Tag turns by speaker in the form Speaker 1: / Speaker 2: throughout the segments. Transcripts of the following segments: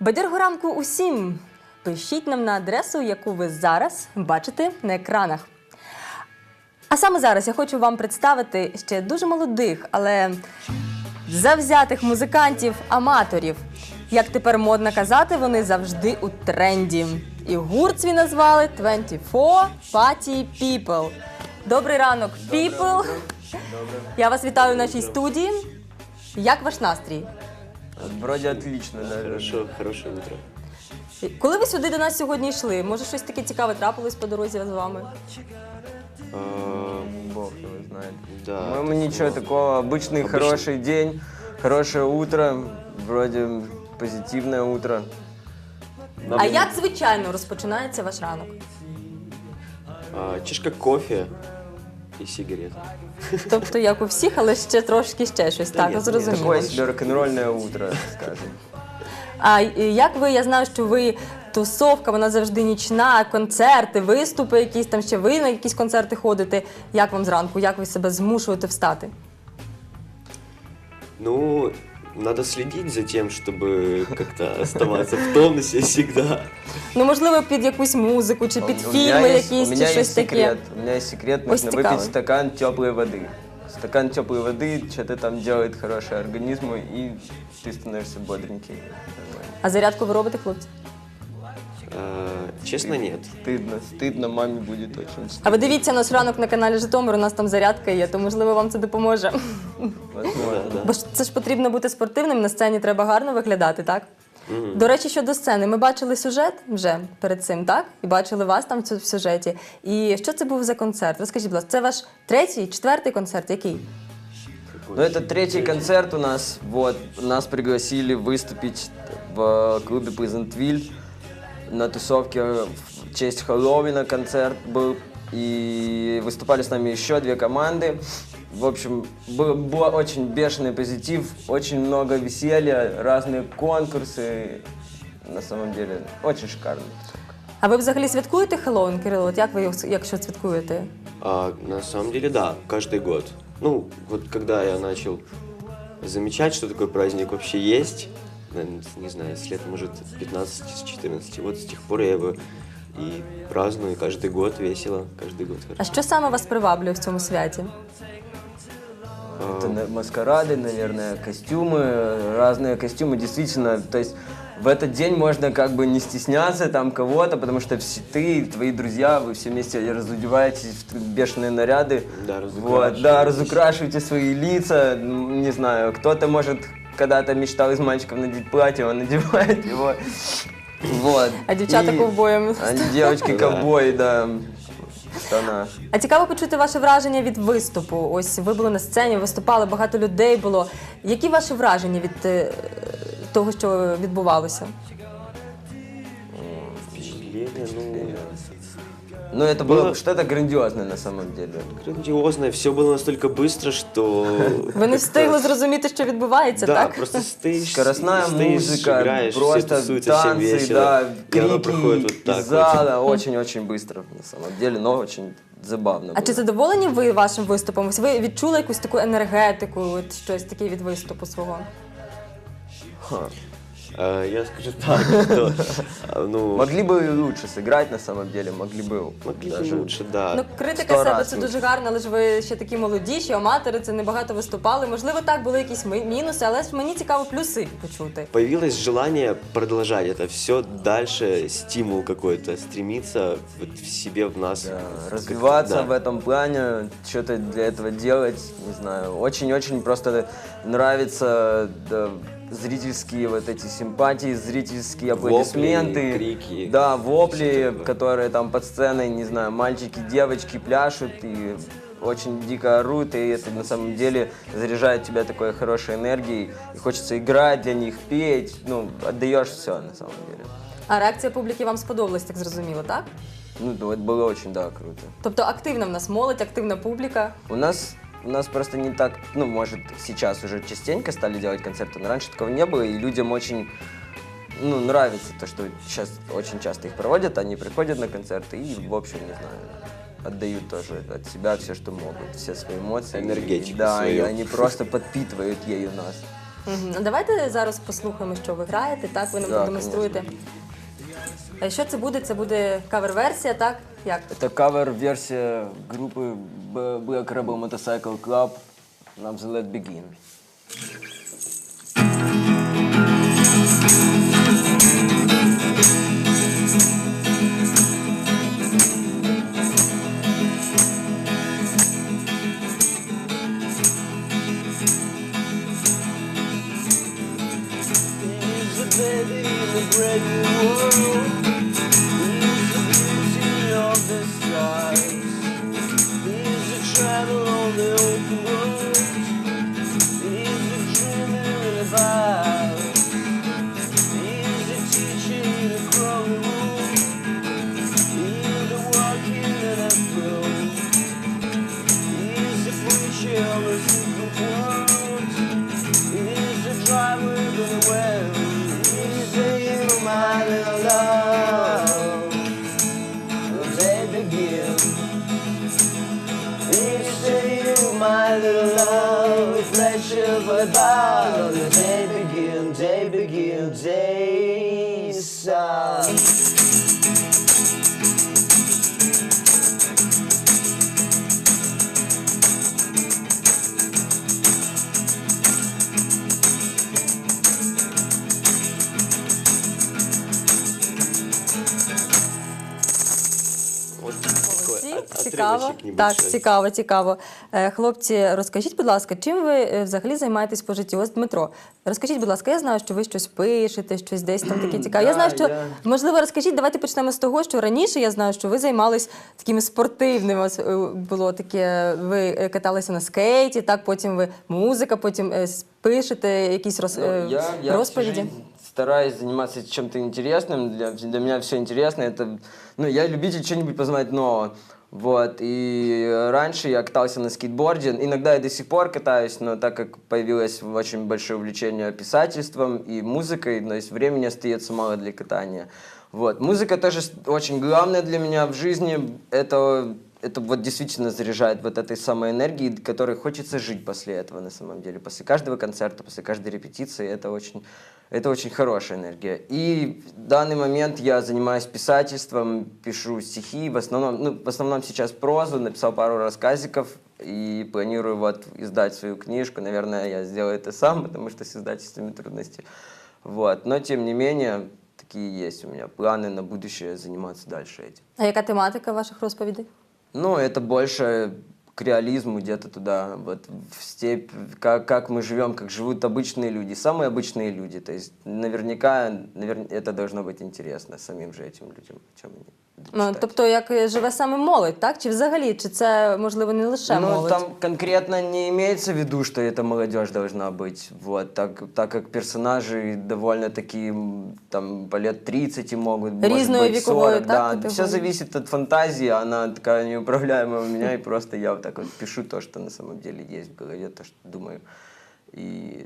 Speaker 1: Бадьорого ранку усім! Пишіть нам на адресу, яку ви зараз бачите на екранах. А саме зараз я хочу вам представити ще дуже молодих, але завзятих музикантів, аматорів. Як тепер модно казати, вони завжди у тренді. І гурт свій назвали 24 Party People. Добрий ранок, people! Я вас вітаю в нашій студії. Як ваш настрій?
Speaker 2: Вроде отлично даже.
Speaker 3: Хорошо, хорошее утро.
Speaker 1: Коли ви сюди до нас сьогодні йшли, може щось таке цікаве трапилось по дорозі з вами?
Speaker 3: А,
Speaker 2: Бог его знает.
Speaker 3: Да,
Speaker 2: По-моему, ничего такого. Обычный
Speaker 3: Обычный.
Speaker 2: хороший день, хорошее утро, вроде позитивное утро.
Speaker 1: А як звичайно розпочинається ваш ранок?
Speaker 3: а, чашка кофе и сигарета.
Speaker 1: Тобто, як у всіх, але ще трошки ще щось. Так,
Speaker 3: ні,
Speaker 1: зрозуміло.
Speaker 2: Такое себе рок-н-рольне утро, скажімо.
Speaker 1: А як ви, я знаю, що ви тусовка, вона завжди нічна, концерти, виступи, якісь там ще ви на якісь концерти ходите. Як вам зранку? Як ви себе змушуєте встати?
Speaker 3: Ну, надо следить за тем, чтобы как-то оставаться в тонусе всегда.
Speaker 1: Ну, можливо, під якусь музику чи під
Speaker 2: У меня
Speaker 1: фільми
Speaker 2: есть-
Speaker 1: якісь
Speaker 2: у
Speaker 1: чи
Speaker 2: меня
Speaker 1: щось
Speaker 2: есть
Speaker 1: таке.
Speaker 2: секрет. У меня есть секрет,
Speaker 1: Ось
Speaker 2: нужно
Speaker 1: цікаво.
Speaker 2: выпить стакан теплой воды. Стакан теплой воды что-то там делает хорошее организму, и ты становишься бодренький. Нормально.
Speaker 1: А зарядку ви робите, хлопці?
Speaker 3: А, честно, нет.
Speaker 2: Стыдно, стыдно, маме будет очень стыдно.
Speaker 1: А ви дивіться наш ранок на каналі Житомир, у нас там зарядка є, то можливо вам це допоможе.
Speaker 2: Возможно.
Speaker 3: Да, да.
Speaker 1: Бо ж це ж потрібно бути спортивним, на сцені треба гарно виглядати, так? До речі, щодо сцени, ми бачили сюжет вже перед цим, так? І бачили вас там в цю- в сюжеті. І що це був за концерт? Розкажіть, будь ласка, це ваш третій, четвертий концерт? Який?
Speaker 2: Ну, это третий концерт у нас. Вот, нас пригласили выступить в клубе Плезентвиль на тусовке в честь Хэллоуина концерт был. И выступали с нами еще две команды. В общем, был, был очень бешеный позитив, очень много веселья, разные конкурсы. На самом деле, очень шикарно.
Speaker 1: А ви взагалі святкуєте Хеллоуін, Кирило? От як ви його якщо святкуєте?
Speaker 3: А, на самом деле, да, каждый год. Ну, вот когда я начал замечать, что такой праздник вообще есть, наверное, не знаю, с лет, может, 15-14, вот с тех пор я его и праздную каждый год весело, каждый год
Speaker 1: А що саме вас приваблює в цьому святі?
Speaker 2: Это на- маскарады, наверное, костюмы, разные костюмы, действительно, то есть в этот день можно как бы не стесняться там кого-то, потому что все, ты, твои друзья, вы все вместе разудеваетесь в бешеные наряды.
Speaker 3: Да,
Speaker 2: вот, да,
Speaker 3: разукрашиваете.
Speaker 2: разукрашиваете свои лица, м, не знаю, кто-то может когда-то мечтал из мальчиков надеть платье, он надевает его. Вот.
Speaker 1: А дівчата ковбоєм.
Speaker 2: А девочки ковбои, да, в штанах.
Speaker 1: А цікаво почути ваше враження від виступу. Ось ви були на сцені, виступали, багато людей було. Які ваші враження від е, того, що відбувалося?
Speaker 3: Впечатление, ну,
Speaker 2: Ну, это было
Speaker 3: Было-
Speaker 2: что-то грандиозное на самом деле.
Speaker 3: грандиозное, все было настолько быстро, что...
Speaker 1: Ви не встигли зрозуміти, що відбувається,
Speaker 3: Да,
Speaker 1: так?
Speaker 3: просто стоишь,
Speaker 2: Скоростная
Speaker 3: стоишь,
Speaker 2: музыка,
Speaker 3: играешь, все
Speaker 2: просто
Speaker 3: тусуются, всем
Speaker 2: танцы,
Speaker 3: весело.
Speaker 2: да,
Speaker 3: и оно
Speaker 2: крики
Speaker 3: проходит вот так
Speaker 2: из
Speaker 3: вот.
Speaker 2: зала. Очень-очень быстро, на самом деле, но очень забавно
Speaker 1: А
Speaker 2: было.
Speaker 1: чи задоволені ви вашим виступом? Ось ви відчули якусь таку енергетику, от щось таке від виступу свого?
Speaker 3: А, Я скажу так, что... а, Ну,
Speaker 2: Могли бы и лучше сыграть, на самом деле, могли бы
Speaker 3: могли
Speaker 2: даже...
Speaker 3: бы лучше, да.
Speaker 1: Ну, критика
Speaker 2: сто
Speaker 1: себе
Speaker 2: раз
Speaker 1: це
Speaker 2: лучше.
Speaker 1: дуже гарно, але ж ви ще такі молодіші, аматори, це небагато виступали. Можливо, так були якісь ми- мінуси, але ж мені цікаво плюси почути.
Speaker 3: Появилось желание продолжать это все дальше, стимул какой-то, стремиться вот в себе, в нас.
Speaker 2: Да,
Speaker 3: как-то,
Speaker 2: развиваться
Speaker 3: да.
Speaker 2: в этом плане, что-то для этого делать, не знаю. Очень-очень просто нравится да, зрительские вот эти симпатии, зрительские
Speaker 3: Вопли,
Speaker 2: аплодисменты.
Speaker 3: крики,
Speaker 2: Да, вопли,
Speaker 3: всё такое.
Speaker 2: которые там под сценой, не знаю, мальчики, девочки пляшут и очень дико орут, и это на самом деле заряжает тебя такой хорошей энергией, и хочется играть для них, петь, ну, отдаешь все на самом деле.
Speaker 1: А реакція публіки вам сподобалась, так зрозуміло, так?
Speaker 2: Ну, да, это было очень, да, круто.
Speaker 1: Тобто активна в нас молодь, активна публіка.
Speaker 2: У нас у нас просто не так, ну, может, сейчас уже частенько стали делать концерты, но раньше такого не было, и людям очень ну, нравится то, что сейчас очень часто их проводят, они приходят на концерты и, в общем, не знаю, отдают тоже от себя все, что могут, все свои эмоции.
Speaker 3: Энергетику
Speaker 2: Да, и
Speaker 3: свою.
Speaker 2: они просто подпитывают ею нас.
Speaker 1: Мгм. Ну, Давайте зараз послухаємо, що ви граєте, так? Ви нам
Speaker 2: Да,
Speaker 1: продемонструєте. Е, Що це буде? Це буде кавер-версія, так? Як?
Speaker 2: Это кавер-версия группы B- Black Rebel Motorcycle Club нам Let Begin. Baby in a brand new world. my little love, flesh of a bottle. The day begin,
Speaker 3: day begin,
Speaker 1: day
Speaker 3: stop.
Speaker 1: цікаво.
Speaker 3: отрывочек
Speaker 1: Так,
Speaker 3: небольшой.
Speaker 1: цікаво, цікаво. Е, Хлопці, розкажіть, будь ласка, чим ви е, взагалі займаєтесь по житті? Ось Дмитро, розкажіть, будь ласка, я знаю, що ви щось пишете, щось десь там таке цікаве. Я
Speaker 2: Да,
Speaker 1: знаю, що
Speaker 2: я-
Speaker 1: можливо розкажіть, давайте почнемо з того, що раніше я знаю, що ви займались такими спортивними. ось, е, Було таке, ви е, каталися на скейті, так, потім ви музика, потім е, с- пишете якісь роз,
Speaker 2: Ну,
Speaker 1: е,
Speaker 2: я, я всю
Speaker 1: розповіді.
Speaker 2: жизнь стараюсь заниматься чем-то интересным. Для, для меня все интересно. Это, ну, я любитель что-нибудь познать нового. Вот. И раньше я катался на скейтборде. Иногда я до сих пор катаюсь, но так как появилось очень большое увлечение писательством и музыкой, то есть времени остается мало для катания. Вот. Музыка тоже очень главная для меня в жизни. Это это вот действительно заряжает вот этой самой энергией, которой хочется жить после этого на самом деле. После каждого концерта, после каждой репетиции это очень, это очень хорошая энергия. И в данный момент я занимаюсь писательством, пишу стихи, в основном, ну, в основном сейчас прозу, написал пару рассказиков и планирую вот издать свою книжку. Наверное, я сделаю это сам, потому что с издательствами трудности. Вот. Но тем не менее, такие есть у меня планы на будущее заниматься дальше этим.
Speaker 1: А яка тематика ваших розповідей?
Speaker 2: Ну, это больше к реализму где-то туда, вот в степь, как, как мы живем, как живут обычные люди, самые обычные люди. То есть наверняка, навер... это должно быть интересно самим же этим людям, чем они.
Speaker 1: тобто, як е, живе саме молодь, так? Чи взагалі, чи це можливо не лише
Speaker 2: ну,
Speaker 1: молодь?
Speaker 2: там конкретно не имеется в виду, что это молодежь должна быть, вот, так, так как персонажи довольно-таки м, там по лет 30 могут, может
Speaker 1: Різної
Speaker 2: быть,
Speaker 1: вікової,
Speaker 2: 40,
Speaker 1: так,
Speaker 2: да,
Speaker 1: категорії?
Speaker 2: все зависит от фантазии, она такая неуправляемая у меня, и просто я вот так вот пишу то, что на самом деле есть в голове, то, что думаю, и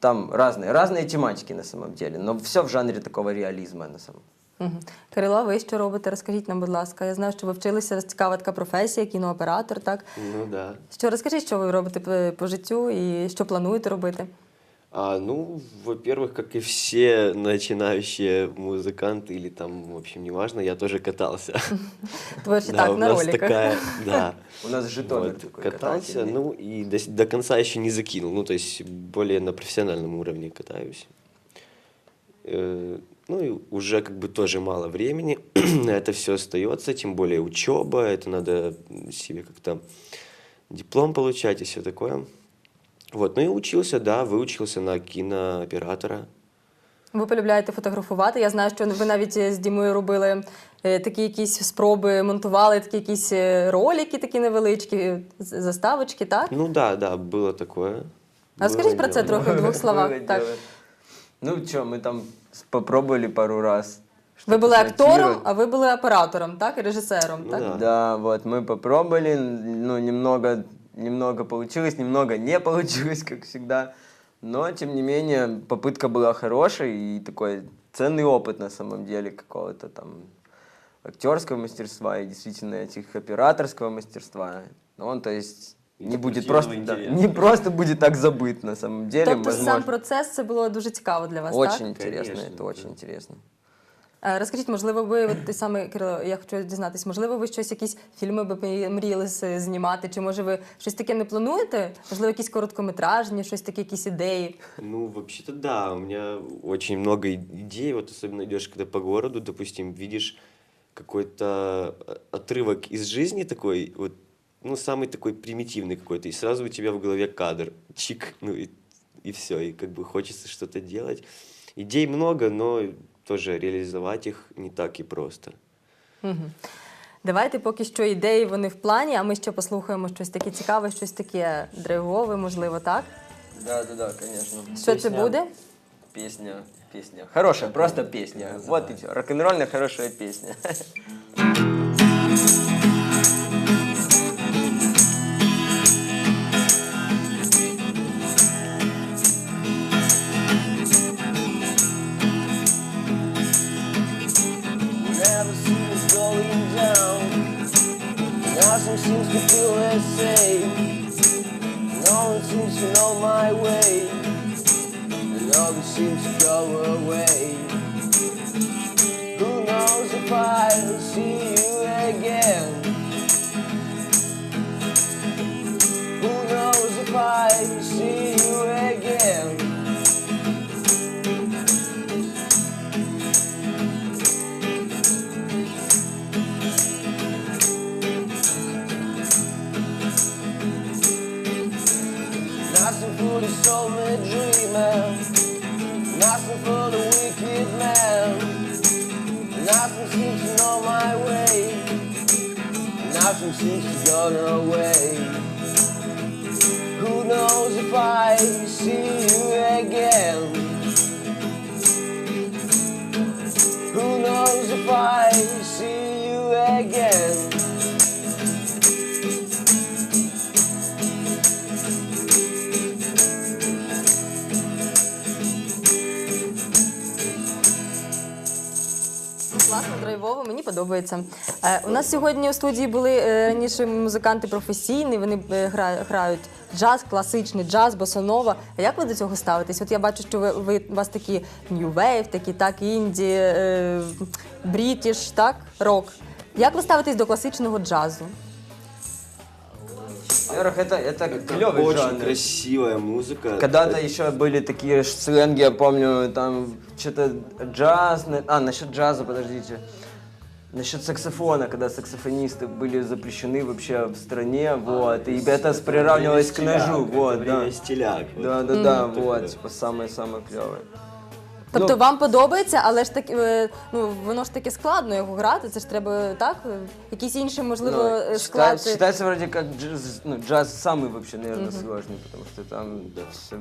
Speaker 2: там разные, разные тематики на самом деле, но все в жанре такого реализма на самом
Speaker 1: Мгм. Кирило, а ви що робите? Розкажіть нам, будь ласка. Я знаю, що ви вчилися цікава така професія, кінооператор, так?
Speaker 3: Ну да.
Speaker 1: Що розкажіть, що ви робите по, по життю і що плануєте робити?
Speaker 3: А, ну, во-первых, как и все начинающие музыканты или там, в общем, неважно, я тоже катался.
Speaker 1: Творчі
Speaker 3: Да,
Speaker 1: так,
Speaker 3: у
Speaker 1: на
Speaker 3: нас
Speaker 1: роликах.
Speaker 3: такая, да.
Speaker 2: У нас Житомир
Speaker 3: Вот,
Speaker 2: такой
Speaker 3: катался,
Speaker 2: катательный.
Speaker 3: ну и до, с- до конца еще не закинул, ну то есть более на профессиональном уровне катаюсь. Э, ну и уже как бы тоже мало времени на это все остается, тем более учеба, это надо себе как-то диплом получать и все такое. Вот, ну и учился, да, выучился на кинооператора.
Speaker 1: Ви полюбляєте фотографувати. Я знаю, що ви навіть з Дімою робили е, такі якісь спроби, монтували такі якісь е, ролики, такі невеличкі, з- заставочки, так?
Speaker 3: Ну да, да, было такое.
Speaker 1: А
Speaker 3: Было
Speaker 1: скажіть про це
Speaker 3: дело.
Speaker 1: трохи в двох словах.
Speaker 2: Было
Speaker 1: Так.
Speaker 2: дело. Ну что, мы там с- попробовали пару раз.
Speaker 1: Ви були
Speaker 2: что-то
Speaker 1: актором,
Speaker 2: смонтировать.
Speaker 1: а ви були оператором, так? І режисером,
Speaker 3: Ну
Speaker 1: так?
Speaker 3: да.
Speaker 2: Да, вот мы попробовали, ну немного, немного получилось, немного не получилось, как всегда. Но, тем не менее, попытка была хорошей и такой ценный опыт на самом деле какого-то там актерского мастерства и действительно этих операторского мастерства. Ну, он, то есть, не будет
Speaker 3: Спортивного
Speaker 2: просто, да,
Speaker 3: интереса.
Speaker 2: не просто будет так забыт на самом деле.
Speaker 1: Тобто
Speaker 2: возможно.
Speaker 1: сам процес це було дуже цікаво для вас,
Speaker 2: Очень
Speaker 1: так?
Speaker 2: интересно,
Speaker 3: Конечно,
Speaker 2: это
Speaker 3: да.
Speaker 2: очень интересно.
Speaker 1: Е, Розкажіть, можливо, ви от ти саме Кирило, я хочу дізнатись, можливо, ви щось, якісь фільми би мрі- мріяли с- знімати, чи може ви щось таке не плануєте? Можливо, якісь короткометражні, щось таке, якісь ідеї?
Speaker 3: Ну, вообще-то да, у меня очень много и- идей, вот особенно идешь когда по городу, допустим, видишь какой-то э, отрывок из жизни такой, вот, ну, самый такой примитивный какой-то, и сразу у тебя в голове кадр, чик, ну, и, и все, и как бы хочется что-то делать. Идей много, но тоже реализовать их не так и просто.
Speaker 1: Мгм. Давайте поки що ідеї вони в плані, а ми ще послухаємо щось таке цікаве, щось таке драйвове, можливо, так?
Speaker 2: Да, да, да, конечно.
Speaker 1: Що це буде?
Speaker 2: Песня, песня. Хорошая, просто песня. Вот и все. Рок-н-ролльная хорошая песня. seems to go away. Who knows if I'll see you again? Who knows if I'll see you again? Nothing for the soulmate dreamer. Nothing seems to go away. Who knows if I see you again? Who knows if I see you again?
Speaker 1: Класно, драйвово, мені подобається. Е, у нас сьогодні у студії були е, раніше музиканти професійні, вони е, гра- грають джаз, класичний джаз, босанова. А як ви до цього ставитесь? От я бачу, що ви, ви у вас такі New Wave, такі так, інді, е, брітіш, так, рок. Як ви ставитесь до класичного джазу?
Speaker 2: Во-первых, это, это
Speaker 3: Это
Speaker 2: клевый
Speaker 3: очень
Speaker 2: жанр.
Speaker 3: красивая музыка.
Speaker 2: Когда-то еще были такие сленги, я помню, там что-то джаз, а, насчет джаза, подождите. Насчет саксофона, когда саксофонисты были запрещены вообще в стране, вот, и это приравнивалось к ножу, вот, да.
Speaker 3: Стиляк. вот.
Speaker 2: Да, да, да, вот, типа самое-самое клевое.
Speaker 1: Тобто
Speaker 2: Ну,
Speaker 1: вам подобається, але ж так, е, ну, воно ж таки складно його грати, це ж треба так, е, якісь інші, можливо,
Speaker 2: Ну,
Speaker 1: е,
Speaker 2: счита-
Speaker 1: склад.
Speaker 2: считается вроде как джаз, ну, джаз самый вообще, наверное, сложный, потому что там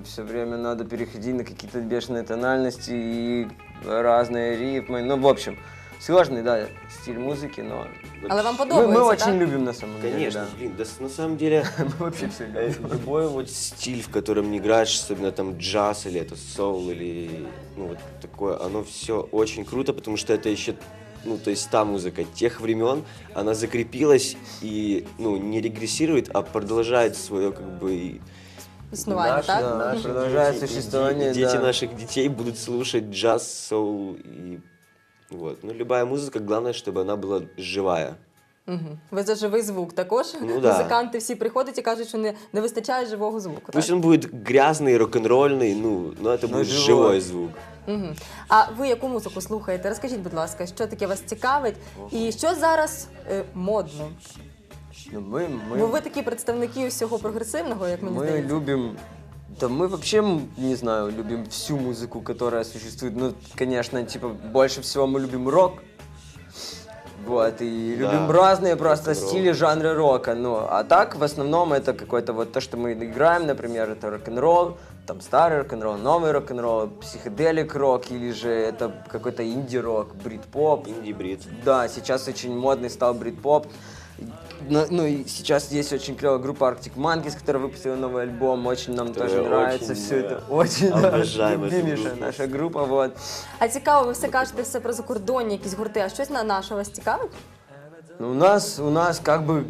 Speaker 2: все, время надо переходить на какие-то бешеные тональности и разные ритмы. Ну, в общем, сложный, да, стиль музыки, но
Speaker 1: Але вам
Speaker 2: мы,
Speaker 1: подобається,
Speaker 2: мы очень
Speaker 1: так?
Speaker 2: любим на самом деле.
Speaker 3: Конечно,
Speaker 2: да.
Speaker 3: блин, да с- на самом деле
Speaker 2: Мы вообще все
Speaker 3: э,
Speaker 2: любим.
Speaker 3: любой вот стиль, в котором не играешь, особенно там джаз или это соул или ну вот такое, оно все очень круто, потому что это еще ну, то есть та музыка тех времен, она закрепилась и, ну, не регрессирует, а продолжает свое, как бы, и
Speaker 1: Існування,
Speaker 2: Наш,
Speaker 1: так?
Speaker 2: да,
Speaker 1: Мгм.
Speaker 2: наш продолжает
Speaker 3: дети- и
Speaker 2: существование,
Speaker 3: дети
Speaker 2: да.
Speaker 3: наших детей будут слушать джаз, соул и вот. Ну, любая музыка, главное, чтобы она была живая.
Speaker 1: Мгм. Ви за живий звук також.
Speaker 3: Ну да.
Speaker 1: Музиканти всі приходять і кажуть, що не, не вистачає живого звуку.
Speaker 3: Пусть
Speaker 1: Так?
Speaker 3: он будет грязный, рок-н-ролльный, ну, но это
Speaker 2: Но
Speaker 3: будет
Speaker 2: живой.
Speaker 3: живой звук.
Speaker 1: Мгм. А ви яку музику слухаєте? Розкажіть, будь ласка, що таке вас цікавить і що зараз е, модно?
Speaker 2: Ну, мы, мы,
Speaker 1: Бо ви такі представники усього прогресивного, як мені
Speaker 2: Мы
Speaker 1: здається.
Speaker 2: любим, да мы вообще, не знаю, любим всю музыку, которая существует. Ну, конечно, типа, больше всего мы любим рок. Вот, и
Speaker 3: Да,
Speaker 2: любим разные просто
Speaker 3: рок-н-ролл.
Speaker 2: стили, жанры рока. Ну, а так, в основном, это какой-то вот то, что мы играем, например, это рок-н-ролл, там старый рок-н-ролл, новый рок-н-ролл, психоделик рок, или же это какой-то инди-рок, брит-поп.
Speaker 3: Инди-брит.
Speaker 2: Да, сейчас очень модный стал брит-поп. Ну, ну и сейчас есть очень клевая группа Arctic Monkeys, которая выпустила новый альбом. Очень нам
Speaker 3: Которая
Speaker 2: тоже нравится
Speaker 3: очень,
Speaker 2: все
Speaker 3: да,
Speaker 2: это. Очень да,
Speaker 3: обожаем эту
Speaker 2: любимейшая
Speaker 3: группу.
Speaker 2: наша группа. Вот.
Speaker 1: А цікаво, ви все кажете все про закордонні якісь гурти, а щось на наше вас цікавить?
Speaker 2: Ну, у нас, у нас как бы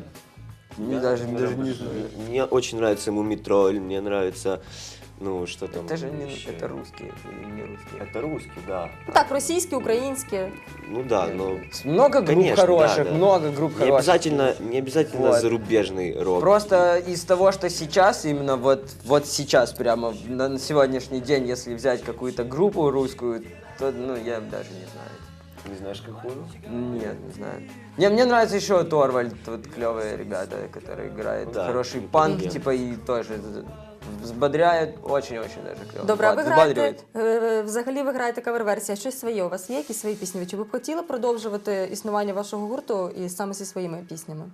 Speaker 2: Не, даже, даже не знаю.
Speaker 3: Мне очень нравится Мумитроль, мне нравится, ну, что там
Speaker 2: Это же не,
Speaker 3: еще?
Speaker 2: это русские, не русские.
Speaker 3: Это русский, да.
Speaker 1: Ну Так, російські, українські.
Speaker 3: Ну да, но
Speaker 2: Много групп
Speaker 3: Конечно,
Speaker 2: хороших,
Speaker 3: да, да.
Speaker 2: много групп
Speaker 3: не
Speaker 2: хороших.
Speaker 3: обязательно, не обязательно
Speaker 2: Вот.
Speaker 3: зарубежный рок.
Speaker 2: Просто из того, что сейчас, именно вот, вот сейчас, прямо на, на сегодняшний день, если взять какую-то группу русскую, то, ну, я даже не знаю.
Speaker 3: Не знаешь, какую?
Speaker 2: Нет, не знаю. Не, мне нравится еще Торвальд, вот клевые ребята, которые играют
Speaker 3: Ну да,
Speaker 2: хороший
Speaker 3: ну,
Speaker 2: панк,
Speaker 3: да.
Speaker 2: типа, и тоже взбодряют, очень-очень даже клево.
Speaker 1: Добре, а ви граєте,
Speaker 2: взбадривает.
Speaker 1: е, взагалі ви граєте кавер-версія, щось своє у вас є, якісь свої пісні? Чи ви б хотіли продовжувати існування вашого гурту і саме зі своїми піснями?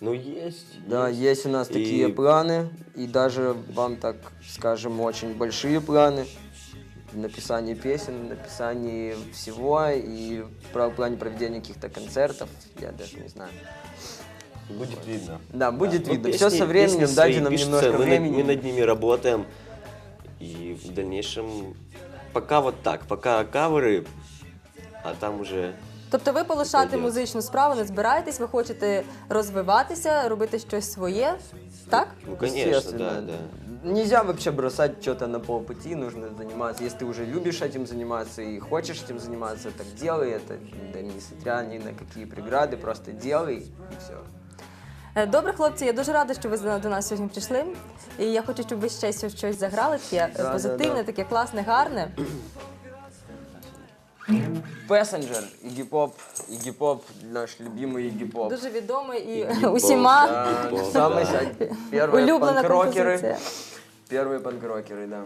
Speaker 3: Ну, есть.
Speaker 2: Да, есть у нас
Speaker 3: И-
Speaker 2: такие планы, и даже вам так скажем, очень большие планы в написании песен, в написании всего, и про- в плане проведения каких-то концертов, я даже не знаю.
Speaker 3: Будет видно.
Speaker 2: Да, будет
Speaker 3: Ну,
Speaker 2: видно.
Speaker 3: песни-
Speaker 2: Все со временем,
Speaker 3: песни
Speaker 2: дайте
Speaker 3: свои
Speaker 2: нам
Speaker 3: пишутся,
Speaker 2: немножко
Speaker 3: мы над-
Speaker 2: времени.
Speaker 3: мы над ними работаем. И в дальнейшем пока вот так, пока каверы, а там уже
Speaker 1: Тобто ви полишати
Speaker 3: Пойдет.
Speaker 1: музичну справу не збираєтесь, ви хочете розвиватися, робити щось своє, так?
Speaker 3: Ну, конечно,
Speaker 2: Естественно.
Speaker 3: да, да.
Speaker 2: Нельзя вообще бросать что-то на полпути, нужно заниматься. Если ты уже любишь этим заниматься и хочешь этим заниматься, так делай это, да, несмотря ни на какие преграды, просто делай и все.
Speaker 1: Е, Добре, хлопці, я дуже рада, що ви за- до нас сьогодні прийшли. І я хочу, щоб ви ще щось- щось заграли, таке е,
Speaker 2: Да,
Speaker 1: позитивне,
Speaker 2: да, да.
Speaker 1: таке класне, гарне.
Speaker 2: Passenger, Iggy Pop, Iggy Pop, наш любимый Iggy Pop.
Speaker 1: Дуже відомий і
Speaker 3: Iggy Pop,
Speaker 1: усіма
Speaker 2: Да,
Speaker 3: Iggy Pop,
Speaker 2: самые
Speaker 3: да.
Speaker 2: са- первые
Speaker 1: улюблена
Speaker 2: панк-рокеры.
Speaker 1: композиція.
Speaker 2: Первые панк-рокеры, да.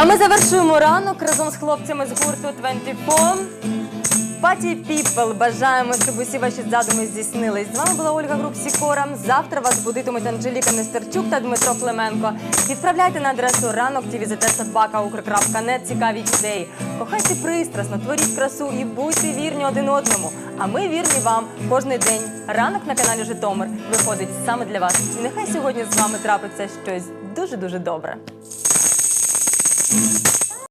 Speaker 1: А ми завершуємо ранок разом з хлопцями з гурту 24. Паті Піпл. Бажаємо, щоб усі ваші задуми здійснились. З вами була Ольга Груп Сікора. Завтра вас будитимуть Анжеліка Нестерчук та Дмитро Клименко. Відправляйте на адресу ранок Цікаві ідеї. Кохайте пристрасно, творіть красу і будьте вірні один одному. А ми вірні вам кожний день. Ранок на каналі Житомир виходить саме для вас. І нехай сьогодні з вами трапиться щось дуже дуже добре.